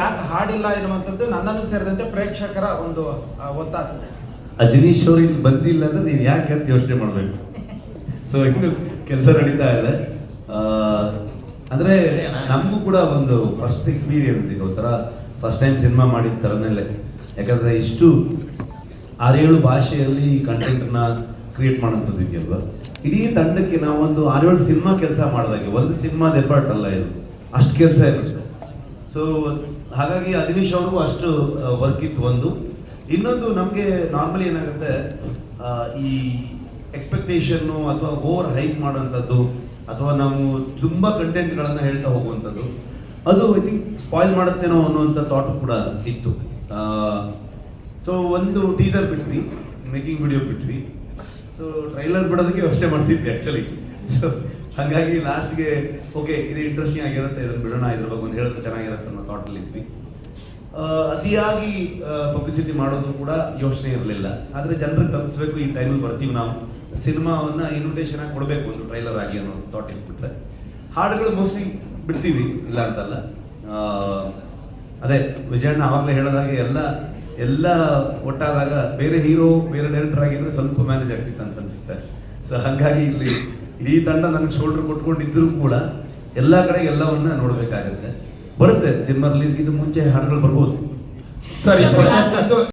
ಯಾಕೆ ಹಾಡಿಲ್ಲ ಎನ್ನುವಂಥದ್ದು ನನ್ನನ್ನು ಸೇರಿದಂತೆ ಪ್ರೇಕ್ಷಕರ ಒಂದು ಒತ್ತಾಸೆ. ಅಜನೀಶ್ ಅವ್ರು ಇಲ್ಲಿ ಬಂದಿಲ್ಲ ಅಂದ್ರೆ ನೀವು ಯಾಕೆ ಅಂತ ಯೋಚನೆ ಮಾಡಬೇಕು? ಸೊ ಇನ್ನು ಕೆಲಸ ನಡೀತಾ ಇದೆ. ಅಂದ್ರೆ ನಮಗೂ ಕೂಡ ಒಂದು ಫಸ್ಟ್ ಎಕ್ಸ್ಪೀರಿಯನ್ಸ್ ಇದು. ಒಂಥರ ಫಸ್ಟ್ ಟೈಮ್ ಸಿನಿಮಾ ಮಾಡಿದ ಥರನಲ್ಲೇ ಯಾಕಂದ್ರೆ ಇಷ್ಟು ಆರೇಳು ಭಾಷೆಯಲ್ಲಿ ಕಂಟೆಂಟ್ನ ಕ್ರಿಯೇಟ್ ಮಾಡೋಂಥದ್ದು ಇದೆಯಲ್ವಾ? ಇಡೀ ತಂಡಕ್ಕೆ ನಾವೊಂದು ಆರೇಳು ಸಿನಿಮಾ ಕೆಲಸ ಮಾಡಿದಾಗೆ, ಒಂದು ಸಿನಿಮಾದ ಎಫರ್ಟ್ ಅಲ್ಲ ಇದು. ಅಷ್ಟು ಕೆಲಸ ಇರುತ್ತೆ. ಸೊ ಹಾಗಾಗಿ ಅಜನೀಶ್ ಅವ್ರಿಗೂ ಅಷ್ಟು ವರ್ಕ್ ಇತ್ತು ಒಂದು. ಇನ್ನೊಂದು ನಮಗೆ ನಾರ್ಮಲಿ ಏನಾಗುತ್ತೆ ಈ ಎಕ್ಸ್ಪೆಕ್ಟೇಷನ್ನು ಅಥವಾ ಓವರ್ ಹೈಪ್ ಮಾಡೋಂಥದ್ದು ಅಥವಾ ನಾವು ತುಂಬ ಕಂಟೆಂಟ್ಗಳನ್ನು ಹೇಳ್ತಾ ಹೋಗುವಂಥದ್ದು, ಅದು ಐ ಥಿಂಕ್ ಸ್ಪಾಯ್ಲ್ ಮಾಡುತ್ತೇನೋ ಅನ್ನುವಂಥ ಥಾಟ್ ಕೂಡ ಇತ್ತು. ಸೊ ಒಂದು ಟೀಸರ್ ಬಿಟ್ವಿ ಮೇಕಿಂಗ್ ವಿಡಿಯೋ ಬಿಟ್ವಿ. ಸೊ ಟ್ರೈಲರ್ ಬಿಡೋದಕ್ಕೆ ವ್ಯವಸ್ಥೆ ಮಾಡ್ತಿದ್ವಿ ಆ್ಯಕ್ಚುಲಿ ಸೊ ಹಾಗಾಗಿ ಲಾಸ್ಟ್ಗೆ ಓಕೆ ಇದು ಇಂಟ್ರೆಸ್ಟಿಂಗ್ ಆಗಿರುತ್ತೆ, ಇದನ್ನು ಬಿಡೋಣ, ಇದ್ರ ಬಗ್ಗೆ ಒಂದು ಹೇಳಿದ್ರೆ ಚೆನ್ನಾಗಿರುತ್ತೆ ಅನ್ನೋ ಥಾಟಲ್ಲಿ ಇದ್ವಿ. ಅತಿಯಾಗಿ ಪಬ್ಲಿಸಿಟಿ ಮಾಡೋದು ಕೂಡ ಯೋಚನೆ ಇರಲಿಲ್ಲ. ಆದರೆ ಜನರಿಗೆ ತಲುಪಿಸ್ಬೇಕು, ಈ ಟೈಮಲ್ಲಿ ಬರ್ತೀವಿ ನಾವು. ಸಿನಿಮಾವನ್ನು ಇನ್ವಿಟೇಷನ್ ಆಗಿ ಕೊಡಬೇಕು ಒಂದು ಟ್ರೈಲರ್ ಆಗಿ ಅನ್ನೋ ಥಾಟ್ ಇಟ್ಬಿಟ್ರೆ. ಹಾಡುಗಳು ಮೋಸ್ಟ್ಲಿ ಬಿಡ್ತೀವಿ, ಇಲ್ಲ ಅಂತಲ್ಲ. ಅದೇ, ವಿಜಯಣ್ಣ ಆವಾಗಲೇ ಹೇಳಿದಾಗೆ ಎಲ್ಲ ಎಲ್ಲ ಒಟ್ಟಾದಾಗ ಬೇರೆ ಹೀರೋ ಬೇರೆ ಡೈರೆಕ್ಟರ್ ಆಗಿದ್ರೆ ಸ್ವಲ್ಪ ಮ್ಯಾನೇಜ್ ಆಗ್ತಿತ್ತು ಅಂತ ಅನ್ಸುತ್ತೆ. ಸೊ ಹಾಗಾಗಿ ಇಲ್ಲಿ ಇಡೀ ತಂಡ ನನಗೆ ಶೋಲ್ಡರ್ ಕೊಟ್ಕೊಂಡಿದ್ರು ಕೂಡ ಎಲ್ಲ ಕಡೆ ಎಲ್ಲವನ್ನ ನೋಡಬೇಕಾಗುತ್ತೆ. ಬರುತ್ತೆ ಸಿನಿಮಾ ರಿಲೀಸ್ಗಿಂತ ಮುಂಚೆ ಹಾಡುಗಳು ಬರ್ಬೋದು. ಸರಿ